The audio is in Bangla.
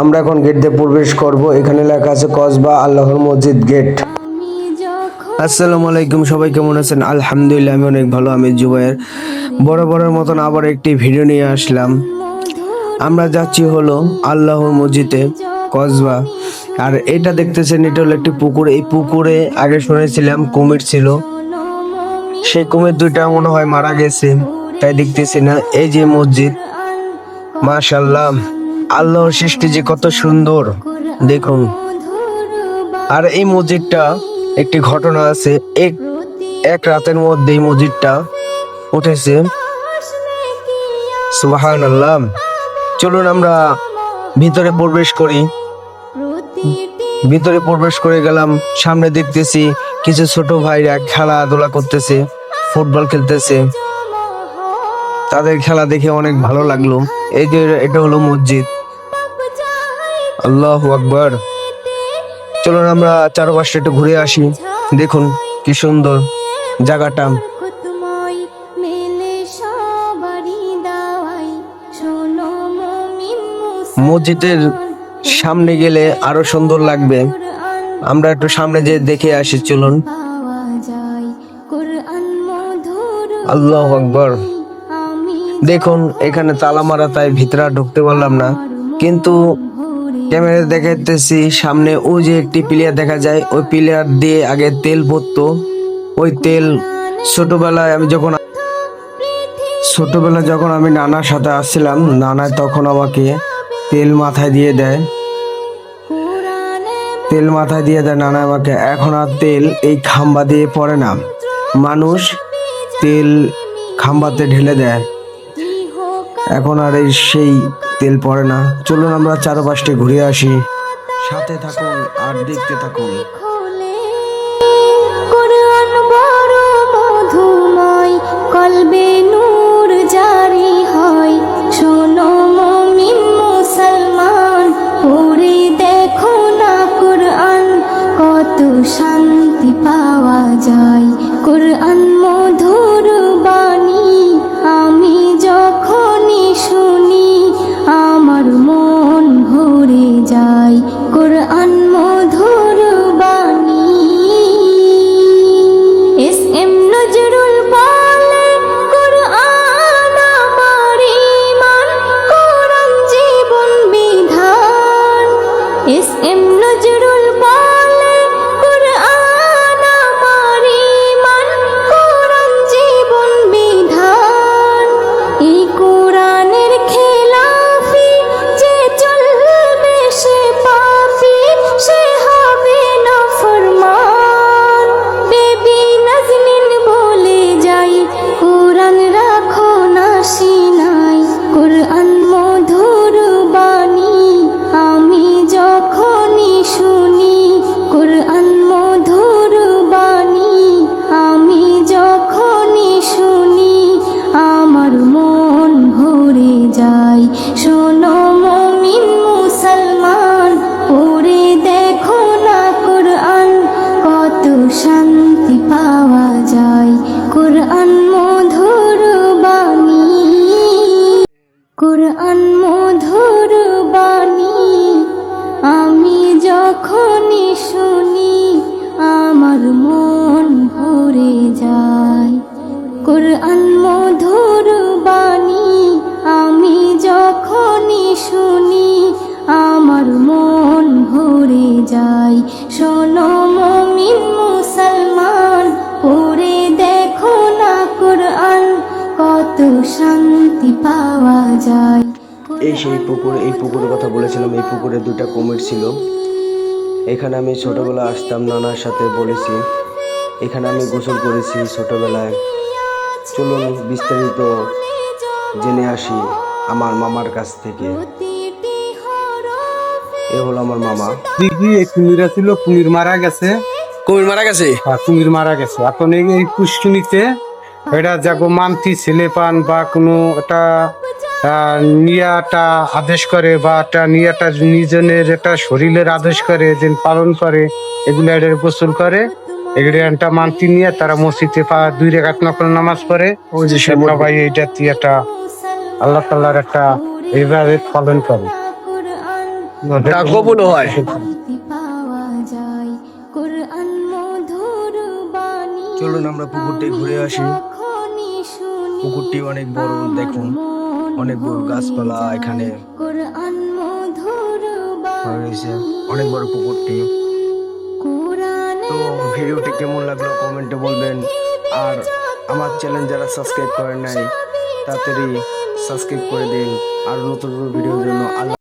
আমরা এখন গেট দিয়ে প্রবেশ করব। এখানে লেখা আছে কসবা আল্লাহর মসজিদ গেট আসসালামু আলাইকুম, সবাই কেমন আছেন? আলহামদুলিল্লাহ, আমি অনেক ভালো, আমি জুবাইর। বড় বড়ের মতন আবার একটি ভিডিও নিয়ে আসলাম। আমরা যাচ্ছি হলো আল্লাহর মসজিদে কসবা। আর এটা দেখতেছেন, এটা হলো একটি পুকুর। এই পুকুরে আগে শুনেছিলাম, কুমির ছিল। সেই কুমির দুইটা মনে হয় মারা গেছে, তাই দেখতেছি না। এই যে মসজিদ মাশাল্লাহ আল্লাহর সৃষ্টি যে কত সুন্দর। দেখুন। আর এই মসজিদটা একটি ঘটনা আছে। এক এক রাতের মধ্যে এই মসজিদটা উঠেছে। সুবাহান আল্লাহ চলুন আমরা ভিতরে প্রবেশ করি। ভিতরে প্রবেশ করে গেলাম। সামনে দেখতেছি কিছু ছোট ভাইরা খেলাধুলা করতেছে, ফুটবল খেলতেছে। তাদের খেলা দেখে অনেক ভালো লাগল। এই যে এটা হলো মসজিদ। আল্লাহ আকবর। চলুন আমরা চারপাশটা একটু ঘুরে আসি। দেখুন কি সুন্দর জায়গাটা। মসজিদের সামনে গেলে আরও সুন্দর লাগবে। আমরা একটু সামনে যে দেখে আসি চলুন। আল্লাহ আকবর। দেখুন এখানে তালা মারা তাই ভিতরে ঢুকতে পারলাম না। কিন্তু ক্যামেরা দেখাইতেছি, সামনে ওই যে একটি প্লেয়ার দেখা যায়, ওই প্লেয়ার দিয়ে আগে তেল পড়তো ওই তেল ছোটবেলায় আমি যখন ছোটবেলায় যখন আমি নানার সাথে আসছিলাম, নানা তখন আমাকে তেল মাথায় দিয়ে দেয়। তেল মাথায় দিয়ে দেয়, নানা আমাকে, এখন আর তেল এই খাম্বা দিয়ে পড়ে না। মানুষ তেল খাম্বাতে ঢেলে দেয়। এখন আর এই সেই তেল পড়ে না। চলুন আমরা চারপাশটা ঘুরে আসি। সাথে থাকুন আর দেখতে থাকুন। শান্তি পাওয়া যায়। কোরআন কোরআন বাণী, আমি যখনই শুনি, আমার মন ভরে যায়। কোরআন মধুর বাণী, আমি যখনই শুনি, আমার মন ভরে যায়। কত শান্তি পাওয়া যায়। এই সেই পুকুর এই পুকুরের কথা বলেছিলাম এই পুকুরে দুটা কুমির ছিল। এখানে আমি ছোটবেলা আসতাম নানার সাথে বলেছি। এখানে আমি গোসল করেছি ছোটবেলায়। চলুন বিস্তারিত জেনে আসি আমার মামার কাছ থেকে। এ হলো আমার মামা। দিদি এই কুমির ছিল কুমির মারা গেছে। কুমির মারা গেছে? আর কুমির মারা গেছে। এখন এই এই পুষ্কুনিতে এটা যাগো মানতি ছেলে পান বা কোনো একটা আহ, নিয়াটা আদেশ করে বা একটা নিয়াটা নিজনের একটা শরীরের আদেশ করে যে পালন করে এগুলো এদের গোসল করে। এগুলো একটা মানতি নিয়ে তারা মসজিদে পা দুই রেখাত নকল নামাজ পড়ে। ওই যে সবাই এইটা একটা আল্লাহ তাল্লাহর একটা ইবাদত পালন করে। কবুল হয়। শান্তি পাওয়া যায় কোরআন মধুর বাণী চলুন আমরা পুকুরটি ঘুরে আসি। পুকুরটি অনেক বড় দেখুন অনেক বড় গাছপালা এখানে রয়েছে অনেক বড় পুকুরটি। তো ভিডিওটি কেমন লাগল কমেন্টে বলবেন। আর আমার চ্যানেল যারা সাবস্ক্রাইব করেন নাই তাড়াতাড়ি সাবস্ক্রাইব করে দিন। আর নতুন নতুন ভিডিওর জন্য আল্লাহ